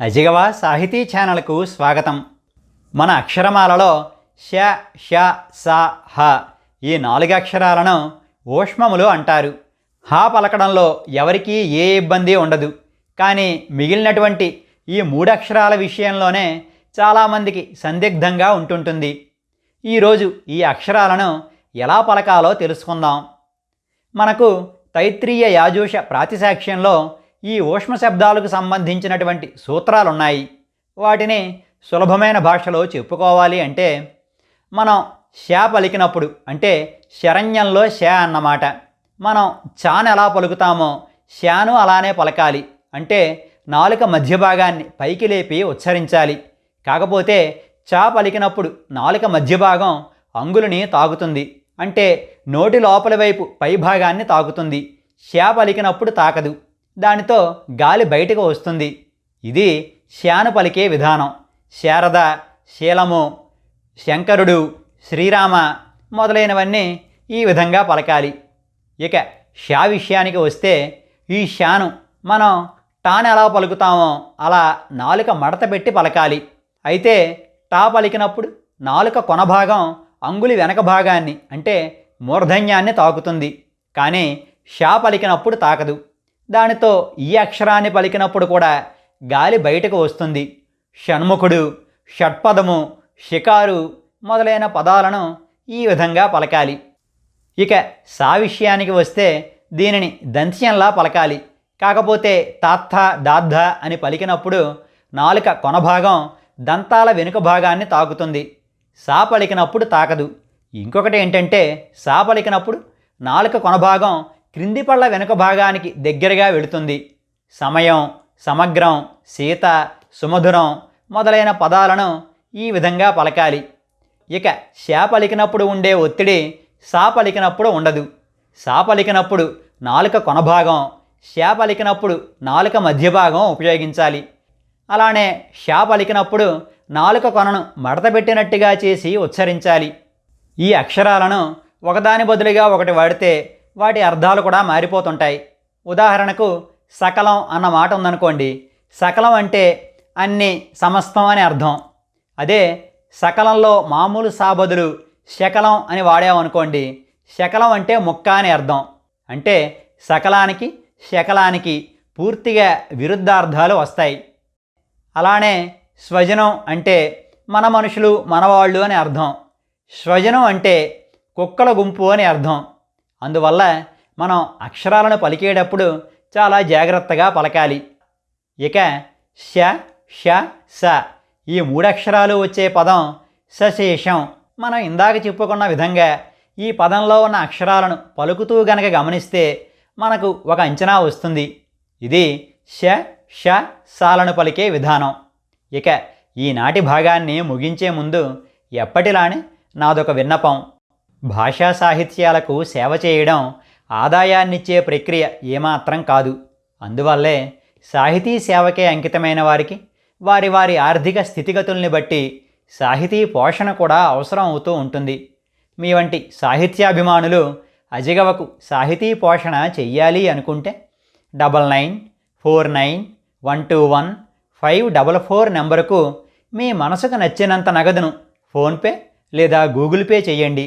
అజిగవ సాహితీ ఛానల్కు స్వాగతం. మన అక్షరమాలలో ష ష స హ ఈ నాలుగు అక్షరాలను ఊష్మములు అంటారు. హ పలకడంలో ఎవరికీ ఏ ఇబ్బంది ఉండదు. కానీ మిగిలినటువంటి ఈ మూడు అక్షరాల విషయంలోనే చాలామందికి సందిగ్ధంగా ఉంటుంటుంది. ఈరోజు ఈ అక్షరాలను ఎలా పలకాలో తెలుసుకుందాం. మనకు తైత్రీయ యాజూష ప్రాతిసాక్ష్యంలో ఈ ఊష్మ శబ్దాలకు సంబంధించినటువంటి సూత్రాలున్నాయి. వాటిని సులభమైన భాషలో చెప్పుకోవాలి అంటే మనం షా పలికినప్పుడు అంటే శరణ్యంలో షా అన్నమాట. మనం చాను ఎలా పలుకుతామో షాను అలానే పలకాలి. అంటే నాలుక మధ్య భాగాన్ని పైకి లేపి ఉచ్చరించాలి. కాకపోతే చా పలికినప్పుడు నాలుక మధ్య భాగం అంగులని తాకుతుంది. అంటే నోటి లోపలి వైపు పై భాగాన్ని తాకుతుంది. శా పలికినప్పుడు తాకదు. దానితో గాలి బయటకు వస్తుంది. ఇది శాను పలికే విధానం. శారద శీలము శంకరుడు శ్రీరామ మొదలైనవన్నీ ఈ విధంగా పలకాలి. ఇక షా విషయానికి వస్తే ఈ షాను మనం టాన్ ఎలా పలుకుతామో అలా నాలుక మడత పెట్టి పలకాలి. అయితే టా పలికినప్పుడు నాలుక కొన భాగం అంగులి వెనక భాగాన్ని అంటే మూర్ధన్యాన్ని తాకుతుంది. కానీ షా పలికినప్పుడు తాకదు. దానితో ఈ అక్షరాన్ని పలికినప్పుడు కూడా గాలి బయటకు వస్తుంది. షణ్ముఖుడు షట్పదము షికారు మొదలైన పదాలను ఈ విధంగా పలకాలి. ఇక సా విషయానికి వస్తే దీనిని దంత్యంలా పలకాలి. కాకపోతే తాత్థ దాద్ధ అని పలికినప్పుడు నాలుక కొన భాగం దంతాల వెనుక భాగాన్ని తాకుతుంది. సా పలికినప్పుడు తాకదు. ఇంకొకటి ఏంటంటే సా పలికినప్పుడు నాలుక కొన భాగం క్రింది పళ్ళ వెనుక భాగానికి దగ్గరగా వెళుతుంది. సమయం సమగ్రం సీత సుమధురం మొదలైన పదాలను ఈ విధంగా పలకాలి. ఇక శా పలికినప్పుడు ఉండే ఒత్తిడి సా పలికినప్పుడు ఉండదు. సా పలికినప్పుడు నాలుక కొనభాగం శా పలికినప్పుడు నాలుక మధ్య భాగం ఉపయోగించాలి. అలానే షా పలికినప్పుడు నాలుక కొనను మడతపెట్టినట్టుగా చేసి ఉచ్చరించాలి. ఈ అక్షరాలను ఒకదాని బదులుగా ఒకటి వాడితే వాటి అర్థాలు కూడా మారిపోతుంటాయి. ఉదాహరణకు సకలం అన్న మాట ఉందనుకోండి. సకలం అంటే అన్ని సమస్తం అని అర్థం. అదే సకలంలో మామూలు సాబదులు శకలం అని వాడామనుకోండి. శకలం అంటే ముక్క అని అర్థం. అంటే సకలానికి శకలానికి పూర్తిగా విరుద్ధార్థాలు వస్తాయి. అలానే స్వజనం అంటే మన మనుషులు మనవాళ్ళు అని అర్థం. స్వజనం అంటే కుక్కల గుంపు అని అర్థం. అందువల్ల మనం అక్షరాలను పలికేటప్పుడు చాలా జాగ్రత్తగా పలకాలి. ఇక ష ష స ఈ మూడక్షరాలు వచ్చే పదం సశేషం. మనం ఇందాక చెప్పుకున్న విధంగా ఈ పదంలో ఉన్న అక్షరాలను పలుకుతూ గనక గమనిస్తే మనకు ఒక అంచనా వస్తుంది. ఇది ష ష సాలను పలికే విధానం. ఇక ఈనాటి భాగాన్ని ముగించే ముందు ఎప్పటిలానే నాదొక విన్నపం. భాషా సాహిత్యాలకు సేవ చేయడం ఆదాయాన్నిచ్చే ప్రక్రియ ఏమాత్రం కాదు. అందువల్లే సాహితీ సేవకే అంకితమైన వారికి వారి వారి ఆర్థిక స్థితిగతుల్ని బట్టి సాహితీ పోషణ కూడా అవసరం అవుతూ ఉంటుంది. మీ వంటి సాహిత్యాభిమానులు అజిగవకు సాహితీ పోషణ చెయ్యాలి అనుకుంటే double nine four nine one two one five double four నెంబరుకు మీ మనసుకు నచ్చినంత నగదును ఫోన్పే లేదా గూగుల్ పే చేయండి